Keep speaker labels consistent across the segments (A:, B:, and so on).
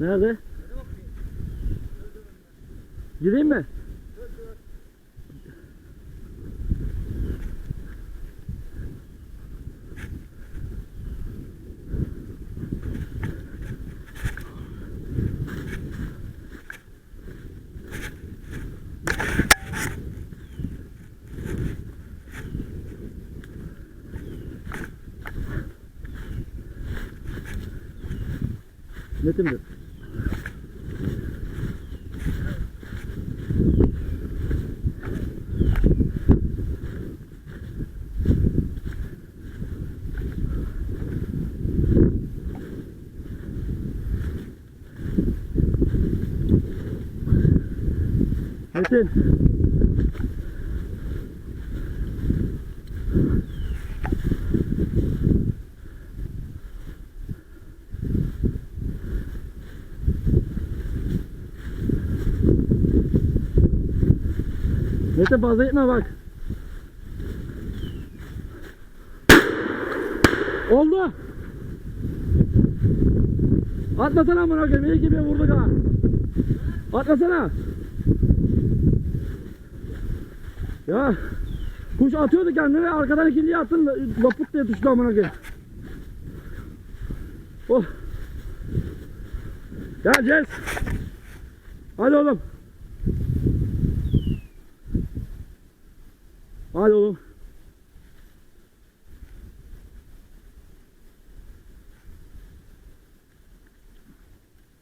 A: Nerede? Gireyim mi? Netimdir. Metin. Metin fazla gitme bak. Oldu. Atlasana amına koyayım. İyi ki bir vurduk ha. Atlasana. Ya kuş atıyordu kendini arkadan ikinciyi attın laput diye düştü amına koyayım. Oh. Gel Jess. Hadi oğlum. Hadi oğlum.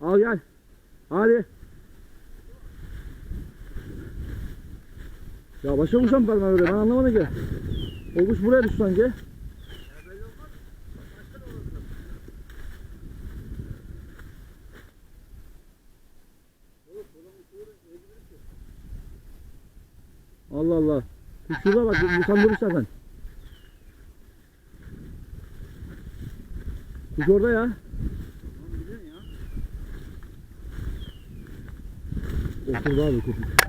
A: Al gel. Hadi. Ya başa mı parmağı öyle ben anlamadım ki. O kuş buraya düştü sanki. Allah Allah. Şurada bak dur istersen. Kuş orada ya. Oturdu abi kuş.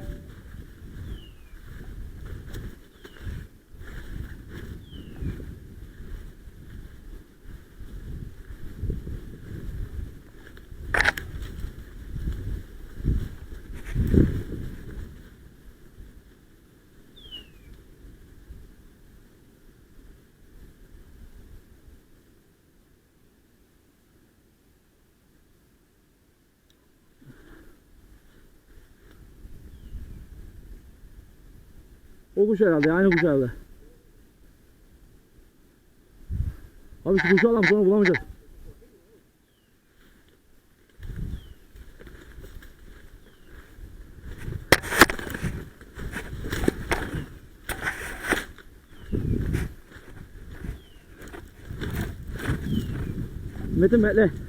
A: O kuş herhalde aynı kuş herhalde. Abi şu kuşu alalım sonra bulamayacağız. Metin bekle.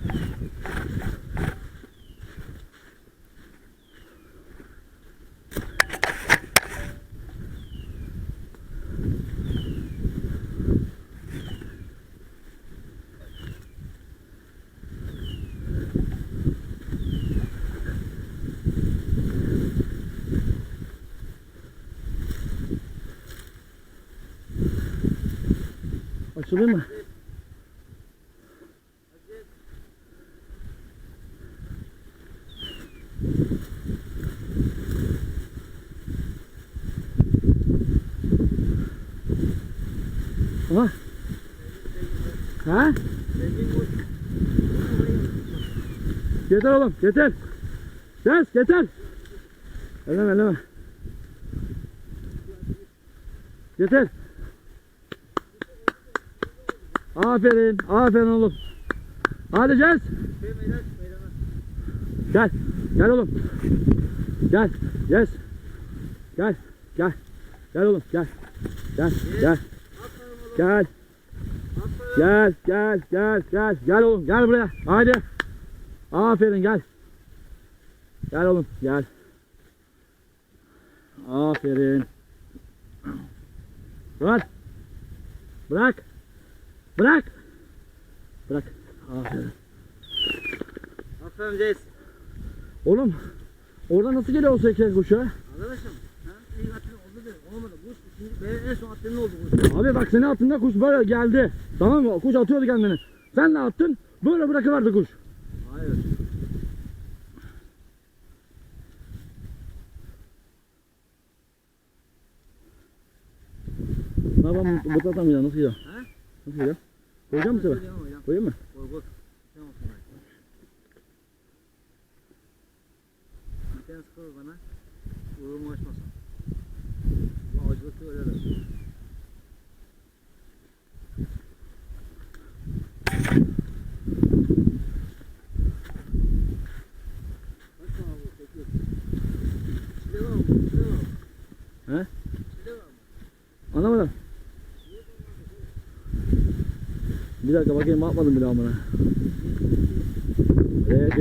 A: Açılayım mı? Aha. Ha? Yeter oğlum, yeter. Yes, yeter. Elleme, elleme. Yeter. Aferin, aferin oğlum. Hadi Jess. Gel, gel oğlum. Gel, yes. Gel, gel. Gel oğlum, gel. Gel, gel. Gel. Gel, gel, gel, gel. Gel oğlum, gel buraya. Hadi. Aferin, gel. Gel oğlum, gel. Aferin. Bırak. Bırak. Bırak. Bırak. Aferin.
B: Aferin Ceyiz.
A: Oğlum orada nasıl geliyor o seken kuşa?
B: Arkadaşım ben ilk attım oldu da olmadı. Kuş şimdi benim en son attığım ne oldu kuş?
A: Abi bak senin attığında kuş böyle geldi. Tamam mı? Kuş atıyordu kendini. Sen de attın böyle bırakıverdi kuş.
B: Hayır.
A: Ne yapalım? Bıtatamayacağım. Nasıl gidiyor?
B: He?
A: Nasıl gidiyor? Koyacak mısın? Koyayım mı?
B: Koy koy. Bir tane sıkı ver bana. Uğurumu açmasın. Bu acılıklı öyle de. Kaç tane bu? Sekiz. Çile var mı? Çile var mı?
A: He?
B: Çile var mı?
A: Anlamadım. Bir dakika bakayım bakmadım bile amına. Evet.